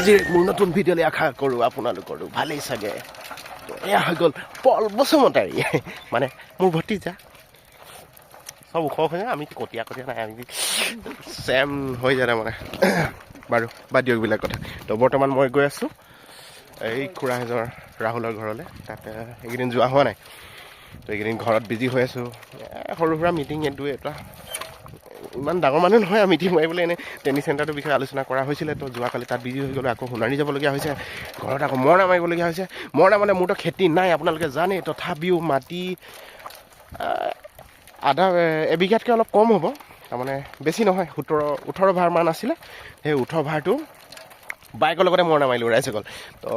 আজিৰ মোৰ নতুন ভিডিঅ'লৈ আশা কৰোঁ আপোনালোকৰো ভালেই চাগে। এয়া হৈ গ'ল পল বসুমতাৰী মানে মোৰ ভতিজা। চব ওখ হৈ যায় আমি কটীয়া কটীয়া নাই আমি চেম হৈ যায় মানে বাৰু বাদ দিয়ক এইবিলাক কথা। তো বৰ্তমান মই গৈ আছোঁ এই খুৰা এজনৰ ৰাহুলৰ ঘৰলৈ। তাতে এইকেইদিন যোৱা হোৱা নাই। তো এইকেইদিন ঘৰত বিজি হৈ আছোঁ। সৰু সুৰা মিটিং এইটো এটা। ইমান ডাঙৰ মানুহ নহয় আৰু মিটিং মাৰিবলৈ এনেই টেনিছ চেণ্টাৰটোৰ বিষয়ে আলোচনা কৰা হৈছিলে তো যোৱাকালি তাত বিজি হৈ গ'লোঁ আকৌ সোণাৰী যাবলগীয়া হৈছে ঘৰত আকৌ মৰণা মাৰিবলগীয়া হৈছে। মৰণা মানে মোৰতো খেতি নাই আপোনালোকে জানে তথাপিও মাটি আধা এবিঘাতকৈ অলপ কম হ'ব তাৰমানে বেছি নহয় সোতৰ ওঠৰ ভাৰমান আছিলে সেই ওঠৰ ভাৰটো বাইকৰ লগতে মৰণা মাৰিলোঁ ৰাইজসকল তো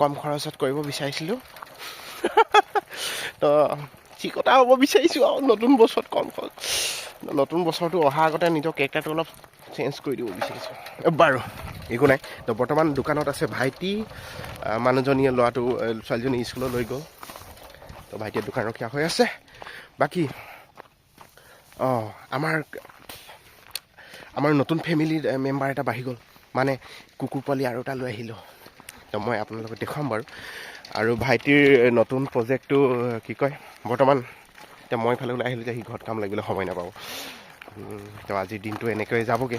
কম খৰচত কৰিব বিচাৰিছিলোঁ। তো চিকতা হ'ব বিচাৰিছোঁ আৰু নতুন বছৰত কম খৰচ। নতুন বছৰটো অহাৰ আগতে নিজৰ কেৰেক্টাৰটো অলপ চেঞ্জ কৰি দিব বিচাৰিছোঁ। বাৰু একো নাই। তো বৰ্তমান দোকানত আছে ভাইটি মানুহজনীয়ে ল'ৰাটো ছোৱালীজনী স্কুলত লৈ গ'ল। তো ভাইটিয়ে দোকান ৰখীয়া হৈ আছে। বাকী অঁ আমাৰ আমাৰ নতুন ফেমিলিৰ মেম্বাৰ এটা বাঢ়ি গ'ল। মানে কুকুৰ পোৱালি আৰু এটা লৈ আহিলোঁ। তো মই আপোনালোকক দেখুৱাম বাৰু। আৰু ভাইটিৰ নতুন প্ৰজেক্টটো কি কয় বৰ্তমান এতিয়া মই ইফালে ওলাই আহিলোঁ যে সি ঘৰত কাম লাগিবলৈ সময় নাপাব উম, তো আজিৰ দিনটো এনেকৈয়ে যাবগৈ।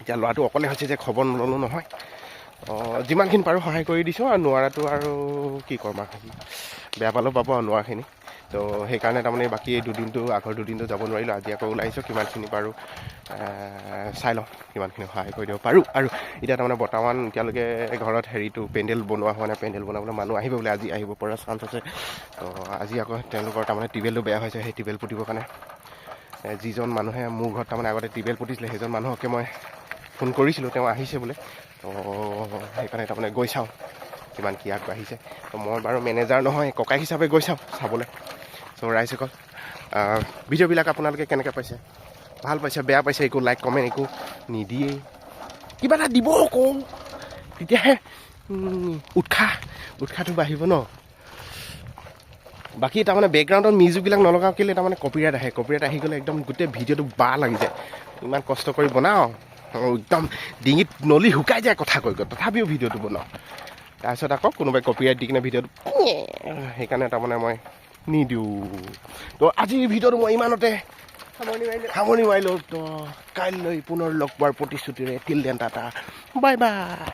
এতিয়া ল'ৰাটো অকলে হৈছে যে খবৰ নল'লোঁ নহয়। অঁ যিমানখিনি পাৰোঁ সহায় কৰি দিছোঁ আৰু নোৱাৰাটো আৰু কি ক'ম আৰু। বেয়া পালেও পাব আৰু নোৱাৰাখিনি। তো সেইকাৰণে তাৰমানে বাকী দুদিনটো আগৰ দুদিনটো যাব নোৱাৰিলোঁ। আজি আকৌ ওলাই আহিছোঁ কিমানখিনি পাৰোঁ চাই লওঁ কিমানখিনি সহায় কৰি দিব পাৰোঁ। আৰু এতিয়া তাৰমানে বৰ্তমান এতিয়ালৈকে ঘৰত হেৰিটো পেণ্ডেল বনোৱা হোৱা নাই পেণ্ডেল বনাবলৈ মানুহ আহিব বোলে আজি আহিব পৰা চান্স আছে। তো আজি আকৌ তেওঁলোকৰ তাৰমানে টিউবেলটো বেয়া হৈছে সেই টিউবেল পুতিবৰ কাৰণে। যিজন মানুহে মোৰ ঘৰত তাৰমানে আগতে টিউবেল পুতিছিলে সেইজন মানুহকে মই ফোন কৰিছিলোঁ তেওঁ আহিছে বোলে। তো সেইকাৰণে তাৰমানে গৈ চাওঁ কিমান কি আগবাঢ়িছে। তো মই বাৰু মেনেজাৰ নহয় ককাই হিচাপে গৈ চাওঁ চাবলৈ। চ' ৰাইজসকল ভিডিঅ'বিলাক আপোনালোকে কেনেকৈ পাইছে? ভাল পাইছে বেয়া পাইছে একো লাইক কমেণ্ট একো নিদিয়েই কিবা এটা দিব আকৌ তেতিয়াহে উৎসাহ উৎসাহটো বাঢ়িব ন। বাকী তাৰমানে বেকগ্ৰাউণ্ডত মিউজিকবিলাক নলগাওঁ কেলৈ তাৰমানে কপিৰাইট আহে। কপিৰাইট আহি গ'লে একদম গোটেই ভিডিঅ'টো বাহ লাগি যায়। ইমান কষ্ট কৰি বনাওঁ। একদম ডিঙিত নলি শুকাই যায় কথা কৈ কৈ। তথাপিও ভিডিঅ'টো বনাওঁ। তাৰপিছত আকৌ কোনোবাই কপিৰাইট দি কিনে ভিডিঅ'টো সেইকাৰণে তাৰমানে মই নিদিওঁ। তো আজিৰ ভিডিঅ'টো মই ইমানতে সামৰণি মাৰিলোঁ। তো কাইলৈ পুনৰ লগ পোৱাৰ প্ৰতিশ্ৰুতিৰে till then tata. Bye bye.